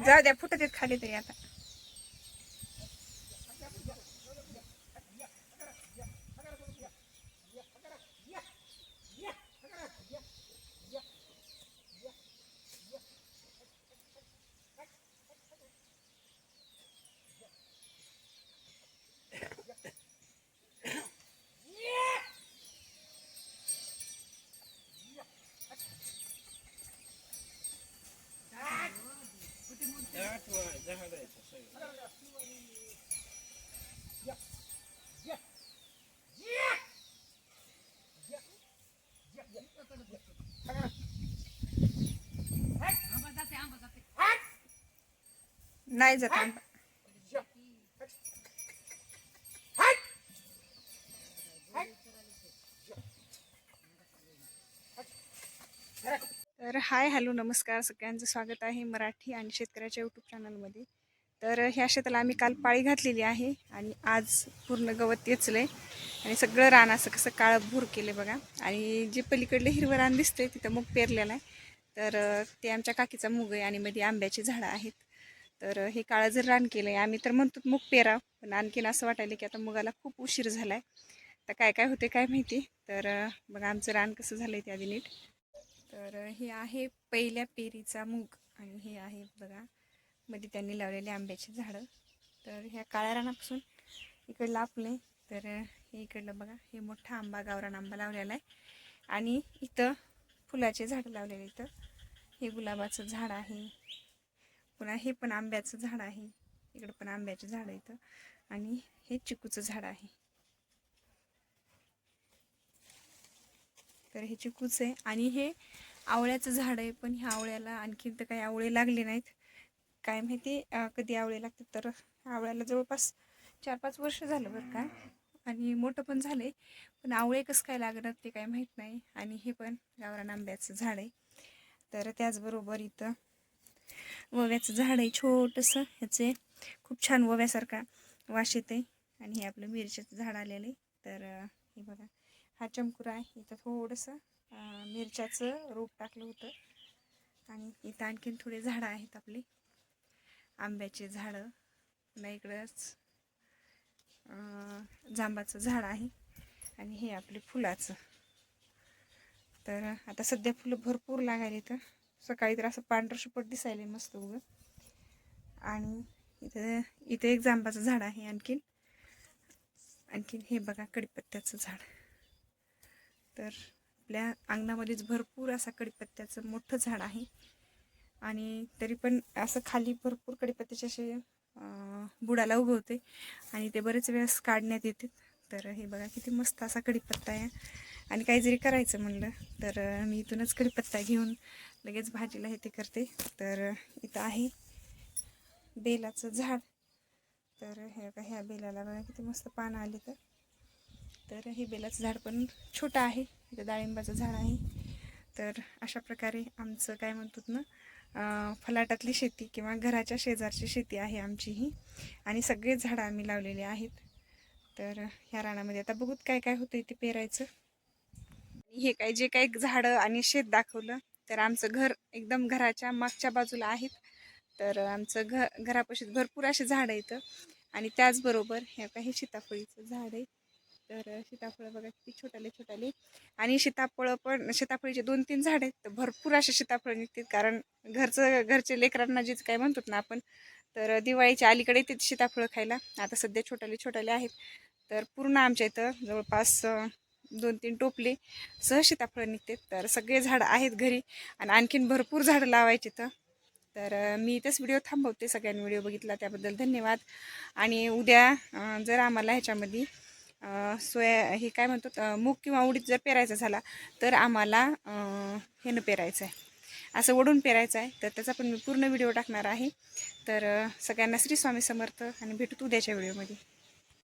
जाऊ द्या फुटत आहेत खाली तरी आता. नाही जात तर हाय हॅलो नमस्कार. सगळ्यांचं स्वागत आहे मराठी आणि शेतकऱ्याच्या यूट्यूब चॅनलमध्ये तर ह्या शेताला आम्ही काल पाळी घातलेली आहे आणि आज पूर्ण गवत वेचलंय आणि सगळं रान असं कसं काळं भूर केले बघा. आणि जे पलीकडले हिरवं रान दिसतंय तिथं मूग पेरलेलं आहे. तर ते आमच्या काकीचा मूग आहे आणि मध्ये आंब्याची झाडं आहेत. तर हे काळं जर रान केलं आहे आम्ही तर म्हणतो मूग पेराव पण आणखीन असं वाटायलं की आता मुगाला खूप उशीर झाला आहे तर काय काय होते काय माहिती? तर बघा आमचं रान कसं झालं आहे ते आधी नीट. तर हे आहे पहिल्या पेरीचा मूग आणि हे आहे बघा मध्ये त्यांनी लावलेले आंब्याची झाडं. तर ह्या काळ्या रानापासून इकडं लापले तर हे इकडलं बघा हे मोठा आंबा गावरान आंबा लावलेला आहे. आणि इथं फुलाचे झाडं लावलेले इथं हे गुलाबाचं झाड आहे. पुन्हा हे पण आंब्याचं झाड आहे. इकडं पण आंब्याचं झाड आहे इथं आणि हे चिकूचं झाड आहे. तर हे चिकूच आहे. आणि हे आवळ्याचं झाड आहे. पण ह्या आवळ्याला आणखीन तर काही आवळे लागले नाहीत. काय माहिती कधी आवळे लागतात तर आवळ्याला जवळपास चार पाच वर्ष झालं बरं का. आणि मोठं पण झालं आहे पण आवळे कसं काय लागणार ते काय माहीत नाही. आणि हे पण गावरान आंब्याचं झाड आहे. तर त्याचबरोबर इथं वव्याचं झाड आहे छोटंसं ह्याचे खूप छान वव्यासारखा वास येते आणि हे आपलं मिरच्याचं झाड आलेलं आहे. तर हे बघा हा चमकुरा आहे. इथं थोडंसं मिरच्याचं रोप टाकलं होतं. आणि इथं आणखीन थोडे झाडं आहेत आपली. आंब्याचे झाडं. पुन्हा इकडंच जांबाचं झाड आहे. आणि हे आपले फुलाचं. तर आता सध्या फुलं भरपूर लागायला इथं सकाळी तर असं पांढरं शुपट दिसायला मस्त उगं. आणि इथं इथं एक जांबाचं झाड आहे आणखीन. आणखीन हे बघा कडीपत्त्याचं झाड. तर आपल्या अंगणामध्येच भरपूर असा कडीपत्त्याचं मोठं झाड आहे. आणि तरी पण असं खाली भरपूर कडीपत्त्याचे असे बुडाला उगवते आणि ते बरेच वेळेस काढण्यात येते तर हे बघा किती मस्त असा कडीपत्ता आहे. आणि काही जरी करायचं म्हणलं. तर मी इथूनच कडीपत्ता घेऊन लगेच भाजीला हे ते करते. तर इथं आहे बेलाचं झाड. तर हे का ह्या बेलाला बघा किती मस्त पानं आली तर. तर हे बेलाचं झाड पण छोटं आहे. इथं डाळिंबाचं झाड आहे. तर अशा प्रकारे आमचं काय म्हणतात ना फलाटातली शेती किंवा घराच्या शेजारची शेती आहे आमची ही. आणि सगळेच झाडं आम्ही लावलेले आहेत. तर ह्या रानामध्ये आता बघूत काय काय होतं ते पेरायचं. हे काय जे काही झाडं आणि शेत दाखवलं तर आमचं घर एकदम घराच्या मागच्या बाजूला आहेत. तर आमचं घ घरापाशी भरपूर असे झाडं आहेत आणि त्याचबरोबर हे काही सीताफळीचं झाड आहे. तर सीताफळं बघा किती छोटाले छोटाले. आणि सीताफळं पण सीताफळीचे दोन तीन झाड आहेत तर भरपूर असे सीताफळं निघतात कारण घरचं घरचे लेकरांना जे काय म्हणतो ना आपण तर दिवाळीच्या अलीकडे येतात सीताफळं खायला. आता सध्या छोटाले छोटाले आहेत. तर पूर्ण आमच्या इथं जवळपास दोन तीन टोपले सह सीताफळं निघते. तर सगळे झाडं आहेत घरी आणि आणखीन भरपूर झाडं लावायचे तर तर मी इथंच व्हिडिओ थांबवते. सगळ्यांनी व्हिडिओ बघितला त्याबद्दल धन्यवाद. आणि उद्या जर आम्हाला ह्याच्यामध्ये सोया हे काय म्हणतात मूग किंवा उडीद जर पेरायचा झाला तर आम्हाला हेनं पेरायचं आहे. असं ओढून पेरायचं आहे. तर त्याचा पण मी पूर्ण व्हिडिओ टाकणार आहे. तर सगळ्यांना श्री स्वामी समर्थ आणि भेटू उद्याच्या व्हिडिओमध्ये.